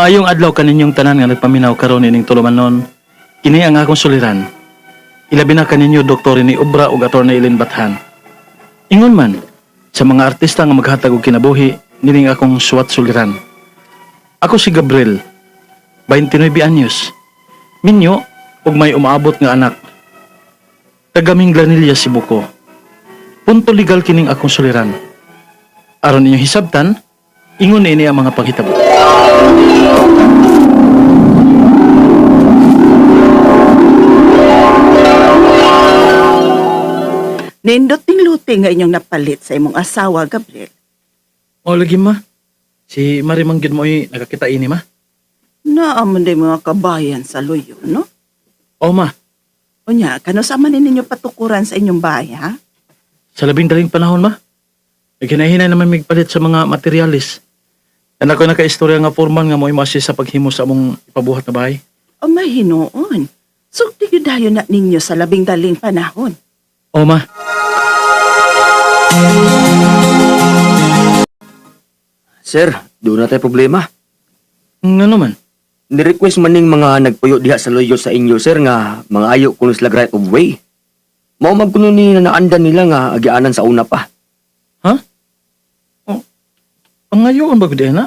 Maayong adlaw kaninyong tanan nga nagpaminaw karon ining tulumanon. Kini ang akong suliran. Ilabi na kaninyo doktor ni Obra ug attorney Elin Bathan. Ingon man sa mga artista nga maghatag og kinabuhi nining akong suwat suliran. Ako si Gabriel, 29 anyos. Minyo ug may umaabot nga anak. Tagaming Glanilla Sibuko. Punto legal kining akong suliran. Aron inyong hisabtan, ingon ini ang mga paghitabo. Nindot ting luti nga inyong napalit sa imong asawa, Gabriel. O lagi ma, si Marimang Gid mo ay nakakita ini ma. Naamon din mga kabayan sa luyo, no? O ma, Unya, kano sa man ninyo patukuran sa inyong bahay, ha? sa labing daling panahon ma, naghinay-hinay naman migpalit sa mga materialis. Anak ko nakaistorya nga forman nga mo imasi sa paghimo sa among ipabuhat na bahay. O mahinoon. So, dayo na ninyo sa labing daling panahon. O ma, Sir, doon na tayo problema. nga naman. Ni-request man ning mga nagpuyo diha sa loyo sa inyo, sir, nga mga ayo kuno sila right of way. Mao magkuno ni na naandan nila nga agianan sa una pa. Ha? O, ang ngayon ba gud na?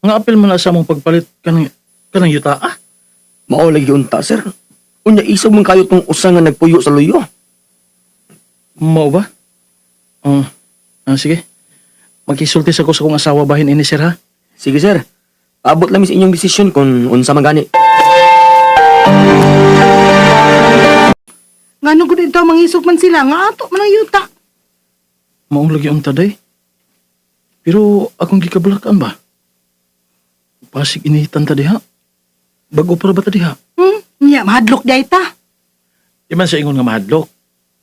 Nga apel man na sa among pagpalit kanang kanang yuta ah. Mao lagi unta, sir. Unya isog man kayo tong usa nga nagpuyo sa loyo. Mao ba? Oh, ah, sige. Magkisulti sa ko sa kong asawa bahin ini sir ha. Sige, sir. Abot lang mi sa inyong desisyon kung unsa man gani. Nga nung gud ito mangisog man sila, nga ato man ang yuta. Maong lagi ang taday. Pero akong gikabulakan ba? Pasig inihitan ta diha. Bago para ba ta diha? Hmm? Nya, mahadlok day ta. Di man sa ingon nga mahadlok.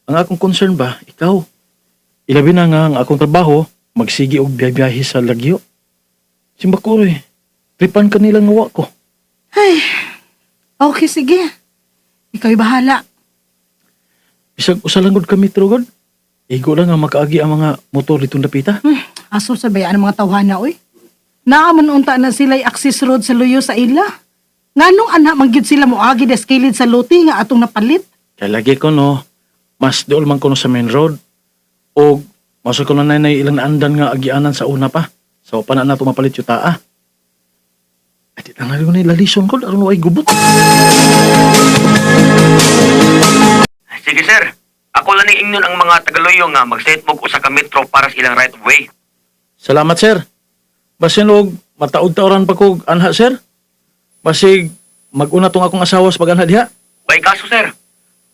Ang akong concern ba, ikaw. Ilabi na nga ang akong trabaho, magsigi og biyahe sa lagyo. Simba ko rin. Tripan ka nilang ngawa ko. Ay, okay, sige. Ikaw'y bahala. Bisag usalangod kami trugod. Igo lang nga makaagi ang mga motor ditong dapita. Hmm, aso sa bayaan ng mga tawhana, oy. Naaman unta na sila'y access road sa luyo sa ila. Nga nung anak manggid sila mo agi deskilid sa luti nga atong napalit. Kaya lagi ko no, mas dool man ko no sa main road. O masok ko na na ilang naandan nga agianan sa una pa. So pa na na tumapalit yung taa. Ay, di lang na yung lalison ko, aron ay gubot. Sige sir, ako lang ni ingnon ang mga tagaloyo nga mag-set mo usa ka metro para sa ilang right of way. Salamat, sir. Basin og mataod taoran pa ko anha, sir. Basig maguna tong akong asawa sa pag-anha diha. Way kaso sir,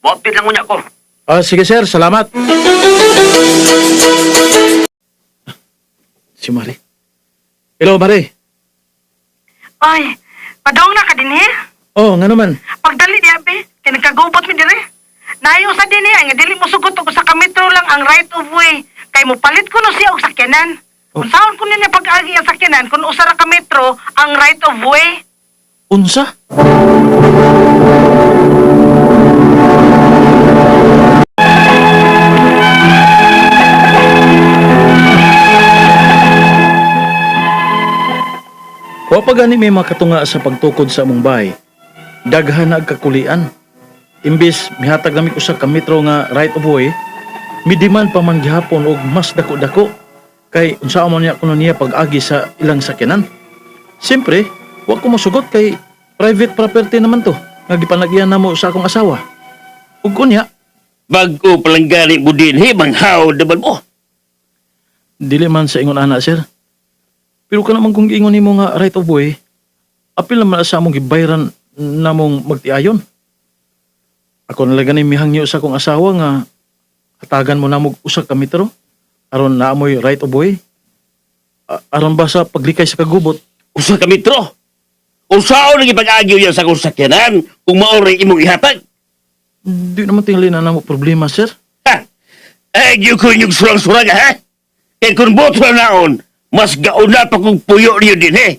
mo-update lang unya ko. Ah, sige, sir. Salamat. Si Mari. Hello, Mari. Ay, padong na ka din eh. Oh, nga naman. Pagdali di abe, kay nagkagubot mi dire. Nayo sa din eh, nga dili mo sugot og sa kametro lang ang right of way. Kay mo palit ko no siya og sakyanan. Kung saan ko niya pag-agi ang sakyanan, kung usa ra ka metro ang right of way. Unsa? Wa pa gani may makatunga sa pagtukod sa among bahay. Daghan na ang kakulian. Imbis mihatag nami usa ka metro nga right of way, midiman pa man gihapon og mas dako-dako kay unsa man niya kuno niya pag-agi sa ilang sakyanan. Siyempre, wa ko masugot kay private property naman to. Nga gipanagyan na mo sa akong asawa. Ug kunya, Bago palang gani mo din, he, manghaw naman mo. dili man sa ingon ana sir. Pero ka naman kung ingon nimo nga right of way, apil naman sa among gibayran namong magtiayon. Ako na lang mihangyo sa akong asawa nga hatagan mo namog usa ka metro aron naamoy right of way. Aron ba sa paglikay sa kagubot Usa ka metro. Usaw nang ipag-agyo yan sa kong sakyanan kung maoray imong ihatag. Di naman tingali na namo problema, sir. Ha? Agyo ko yung surang-surang, ha? Kaya kung boto na naon, mas gauna pa kong puyo niyo din, he.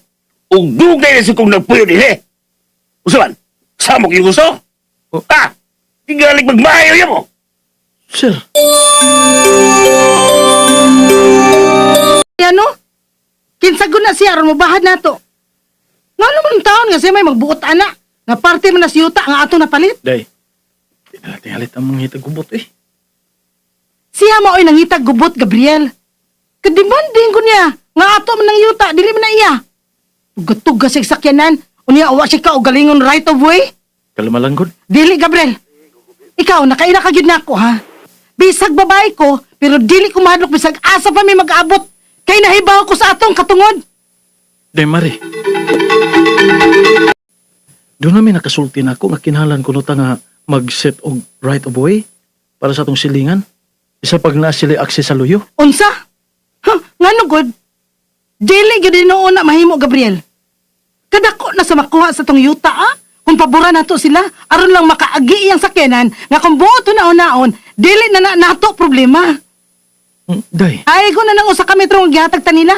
Ug dugay na sa kong nagpuyo din, he. Usa man, samok yung gusto? Oh. Ha? Tingalik magmahayo yan mo. Sir, Ano? Kinsa gud na siya aron mo bahad nato. Nga nung taon nga siya may magbuot ana. Nga parte man na si Yuta nga ato napalit. Day, di na natin halit ang mga hitagubot eh. Siya mo ay nangitag gubot, Gabriel. Kadimanding ko niya. Nga ato man ng Yuta, dili man na iya. Tugatug sa sakyanan. Unya awa siya ka o galingon right of way. Kalmalanggod. Dili, Gabriel. Ikaw, nakaila ka yun na ako, ha? Bisag babae ko, pero dili ko mahadlok bisag asa pa may mag-abot. Kay nahibaw ko sa atong katungod. Day, Mari. Doon namin nakasulti na ako nga kinahanglan ko nuta nga mag-set og right of way para sa atong silingan. Isa pag na sila access sa luyo. Unsa? Ha? Nga no, good? Dili gid noon na mahimo, Gabriel. Kadako na sa makuha sa tong yuta, ah? Kung pabura nato sila, aron lang makaagi iyang sakyanan, nga kung buoto na naon, dili na, na nato problema. Day, Ay, ko na nang usa ka metro ang gihatag ta nila.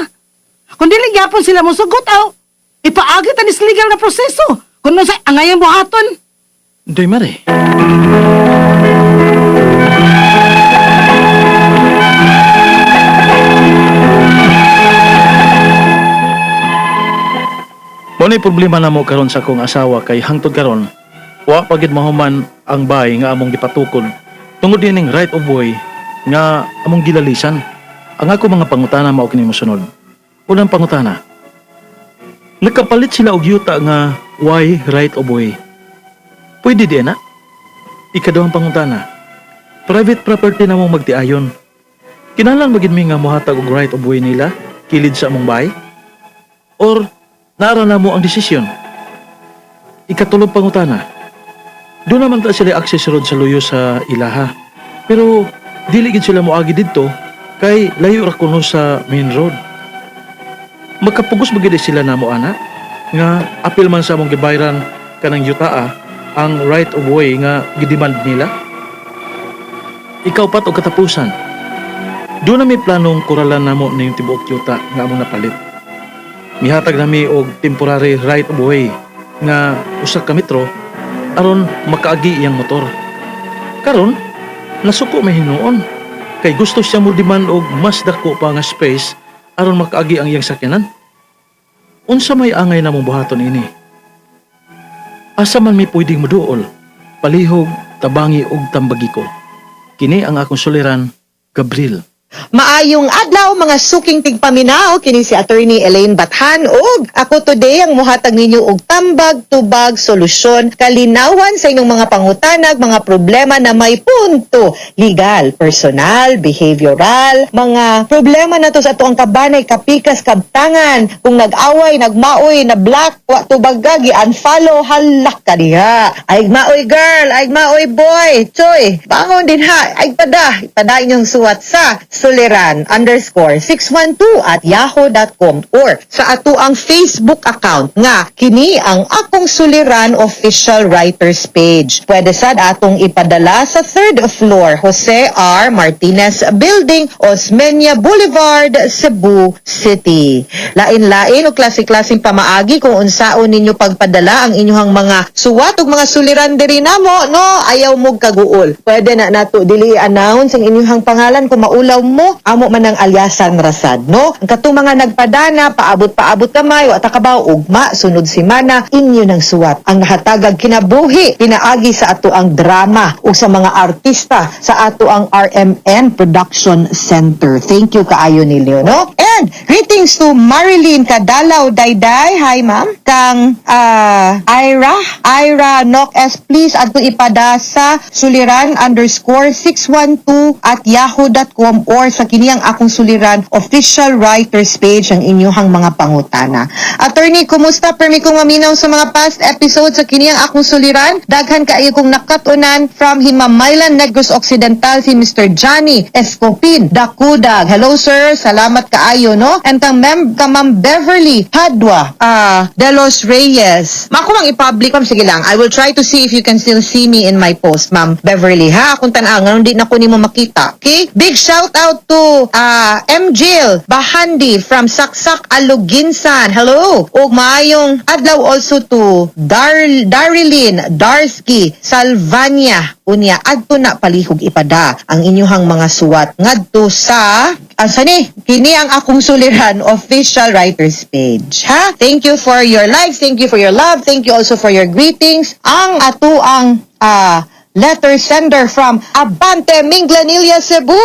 Kung dili gyapon sila mo sugot aw, ipaagi ta nis legal na proseso. Kung sa angayang buhaton. Day, Mari. Mo ni problema na mo karon sa akong asawa kay hangtod karon wa pagid mahuman ang bay nga among gipatukod tungod dining right of way nga among gilalisan. Ang ako mga pangutana mao kini mosunod. Unang pangutana. Nagkapalit sila og yuta nga why right of way. Pwede di na? Ikaduhang pangutana. Private property na mong magtiayon. Kinahanglan magid mi nga mohatag og right of way nila kilid sa among bahay? Or naara na mo ang desisyon? Ikatulong pangutana. Doon naman ta sila access road sa luyo sa ilaha. Pero dili gid sila moagi didto kay layo ra kuno sa main road. Magkapugos magid sila namo ana nga apil man sa among gibayran kanang yutaa ang right of way nga gidemand nila. Ikaw pat og katapusan. Doon na may planong kuralan namo na yung tibuok yuta nga among napalit. Mihatag nami og temporary right of way nga usa ka metro aron makaagi iyang motor. Karon nasuko may hinuon kay gusto siya mo demand og mas dako pa nga space aron makaagi ang iyang sakyanan. Unsa may angay na mong buhaton ini? Asa man may pwedeng muduol, palihog, tabangi ug tambagi ko. Kini ang akong suliran, Gabriel. Maayong adlaw mga suking tigpaminaw kini si attorney Elaine Bathan. Ug ako today ang muhatag ninyo og tambag tubag solusyon kalinawan sa inyong mga pangutanag mga problema na may punto. Legal, personal, behavioral, mga problema na to sa atuang kabanay kapikas kabtangan. Kung nag-away, nagmaoy, na black, wa tubag gi unfollow halak ka diha. Ay maoy girl, ay maoy boy, choy, bangon din ha, ay pada, ipada inyong suwat sa suliran underscore 612 at yahoo.com or sa ato ang Facebook account nga kini ang akong suliran official writers page. Pwede sad atong ipadala sa third floor Jose R. Martinez Building, Osmeña Boulevard, Cebu City. Lain-lain o klase-klaseng pamaagi kung unsaon ninyo pagpadala ang inyong mga suwat ug mga suliran diri namo no ayaw mo kaguol. Pwede na nato dili announce ang inyong pangalan kung maulaw mo amo man ang alyasan rasad no. Ang kato mga nagpadana paabot-paabot kamay wa ta kabaw ugma sunod semana inyo ng suwat ang nahatagag kinabuhi pinaagi sa ato ang drama o sa mga artista sa ato ang RMN Production Center. Thank you kaayo nilyo no. And greetings to Marilyn Kadalaw Dayday. Hi ma'am. Kang ah, Ira, Ira Nok S please adto ipada sa suliran underscore 612 at yahoo.com or sa kiniyang akong suliran official writers page ang inyong mga pangutana. Attorney, kumusta? Permi kong maminaw sa mga past episodes sa kiniyang akong suliran. Daghan kaayo kong nakatunan from Himamaylan Negros Occidental si Mr. Johnny Escopin Dakudag. Hello sir, salamat kaayo no. And kang mem ka Ma'am Beverly Hadwa ah De Los Reyes. Mako mang i-public ma'am sige lang. I will try to see if you can still see me in my post, Ma'am Beverly ha. Kung tan-ang ngayon di na ko nimo makita. Okay? Big shout out out to uh, M. Jill Bahandi from Saksak Aluginsan. Hello. Ug maayong adlaw also to Dar Darilyn Darsky Salvania. Unya adto na palihog ipada ang inyuhang mga suwat ngadto sa asa ni kini ang akong suliran official writers page ha thank you for your likes thank you for your love thank you also for your greetings ang ato ang ah letter sender from Abante Minglanilla, Cebu,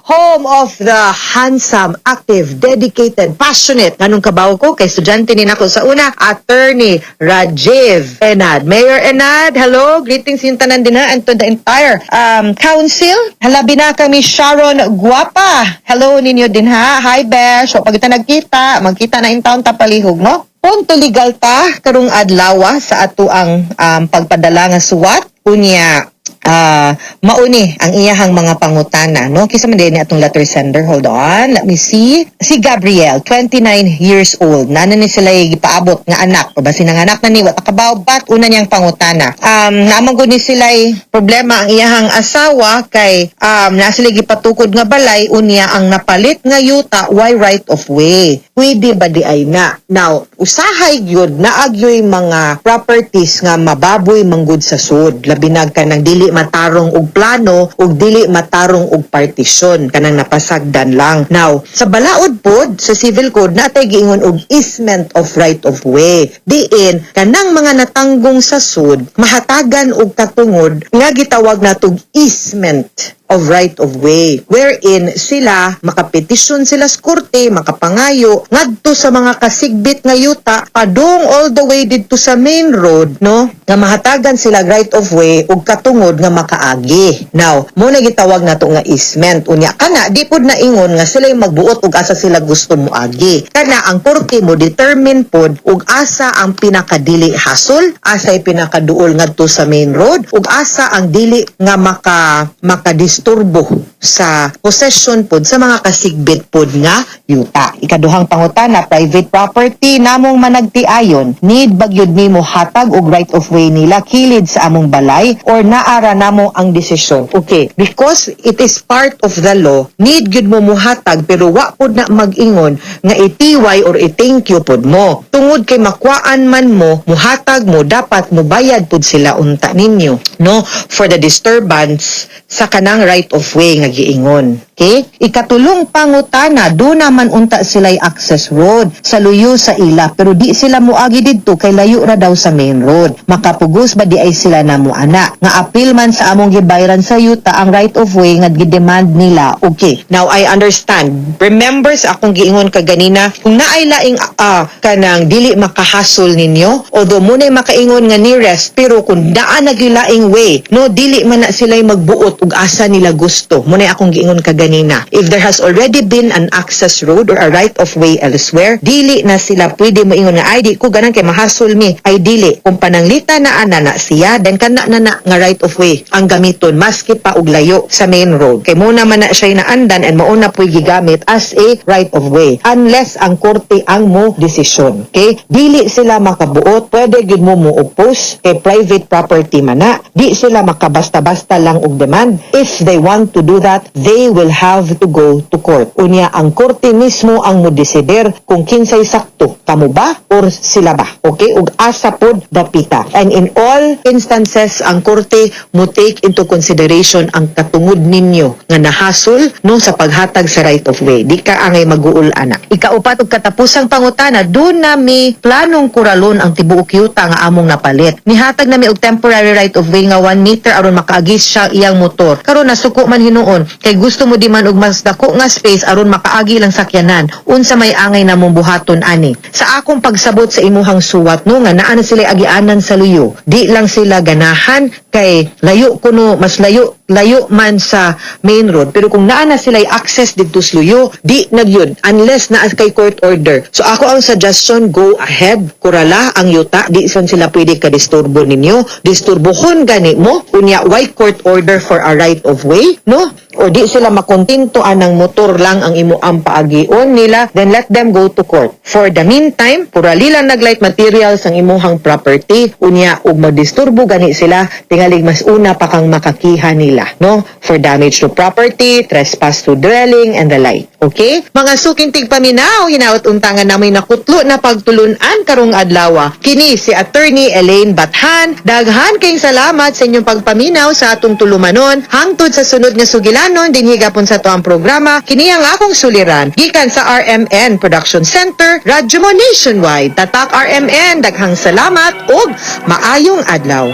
home of the handsome, active, dedicated, passionate, ganun kabaw ko, kay estudyante ni nako sa una, attorney Rajiv Enad. Mayor Enad, hello, greetings yung tanan din ha, and to the entire um, council. Halabi na kami Sharon Guapa. Hello ninyo din ha. Hi Besh. So, pag ita nagkita, magkita na in town tapalihog, no? Punto legal ta karong adlaw sa ato ang um, pagpadala nga suwat unya ah mauni ang iyahang mga pangutana no? Kisa man din atong letter sender hold on. Let me see. Si Gabriel 29 years old. Nana ni sila gipaabot nga anak. O ba sinang anak na ni what kabaw but una niyang pangutana? Um naman gud ni sila problema ang iyahang asawa kay um na sila gipatukod nga balay unya ang napalit nga yuta why right of way? Pwede ba di ay na? Now usahay gyud naagyoy mga properties nga mababoy manggod sa sud. Labi na kanang dili matarong og plano ug dili matarong og partisyon kanang napasagdan lang. Now sa balaod pod sa civil code natay giingon og easement of right of way. Diin kanang mga natanggong sa sud mahatagan og katungod nga gitawag natog easement of right of way wherein sila makapetisyon sila sa korte makapangayo ngadto sa mga kasigbit nga yuta padung all the way didto sa main road no? Nga mahatagan sila right of way ug katungod nga makaagi. Now mo na gitawag nato nga easement. Unya kana di pud na ingon nga sila magbuot ug asa sila gusto mo agi. Kana ang korte mo determine pod ug asa ang pinakadili hasol asay pinakaduol ngadto sa main road ug asa ang dili nga maka makadisturbo sa possession pod sa mga kasigbit pod nga yuta. Ikaduhang pangutana private property namong managtiayon need bagyod nimo hatag og right of way nila kilid sa among balay or naara namo ang desisyon. Okay because it is part of the law need gyud mo muhatag pero wa pod na mag-ingon nga itiway or i-thank you pod mo. Tungod kay makuaan man mo muhatag mo dapat mo bayad pod sila unta ninyo no? For the disturbance sa kanang right of way nga giingon Okay? Ikatulong pangutana, do naman unta sila'y access road sa luyo sa ila pero di sila muagi didto kay layo ra daw sa main road. Makapugos ba di ay sila na muana? Nga apil man sa among gibayran sa yuta ang right of way nga gidemand nila. Okay. Now I understand. Remember sa akong giingon kaganina, kung naay laing ah, kanang dili makahasol ninyo, although munay makaingon nga nearest, pero kung daan nagilaing way, no dili man na sila'y magbuot ug asa nila gusto. Munay akong giingon kaganina. If there has already been an access road or a right of way elsewhere, dili na sila pwede moingon nga di ko ganan kay mahasol mi. Ay dili kung pananglita na ana na siya then kana na na nga right of way ang gamiton maski pa og layo sa main road. Kay muna man na siya naandan and mauna po'y gigamit as a right of way unless ang korte ang mo desisyon. Okay? Dili sila makabuot, pwede gid mo mo oppose kay private property man na. Di sila makabasta-basta lang og demand. If they want to do that, they will have to go to court. Unya ang korte mismo ang mo desider kung kinsay sakto, kamo ba or sila ba. Okay? Ug asa pod dapita. And in all instances ang korte mo take into consideration ang katungod ninyo nga nahasol no sa paghatag sa right of way. Di ka angay maguul ana. Ikaupat ug katapusang pangutana, do na mi planong kuralon ang tibuok yuta nga among napalit. Nihatag na mi og temporary right of way nga 1 meter aron makaagis siya iyang motor. Karon nasuko man hinuon kay gusto mo di man og mas dako nga space aron makaagi lang sakyanan. Unsa may angay na buhaton ani. Sa akong pagsabot sa imuhang suwat no nga naa na sila agianan sa luyo. Di lang sila ganahan kay layo kuno mas layo layo man sa main road pero kung naa na sila access dito sa luyo di nagyud unless naa kay court order so ako ang suggestion go ahead kurala ang yuta di son sila pwede ka disturbo ninyo disturbohon gani mo unya why court order for a right of way no or di sila makontento anang motor lang ang imo ang paagion nila, then let them go to court. For the meantime, purali lang naglight materials ang imuhang property, unya ug magdisturbo gani sila, tingalig mas una pa kang makakiha nila, no? For damage to property, trespass to dwelling, and the like. Okay? Mga suking tigpaminaw, hinaot untangan namin nakutlo na pagtulunan karong adlaw. Kini si Attorney Elaine Bathan. Daghan kayong salamat sa inyong pagpaminaw sa atong tulumanon. Hangtod sa sunod nga sugilanon, dinhi gapon sa to ang programa. Kini ang akong suliran. Gikan sa RMN Production Center, Radyo Mo Nationwide. Tatak RMN, daghang salamat ug maayong adlaw.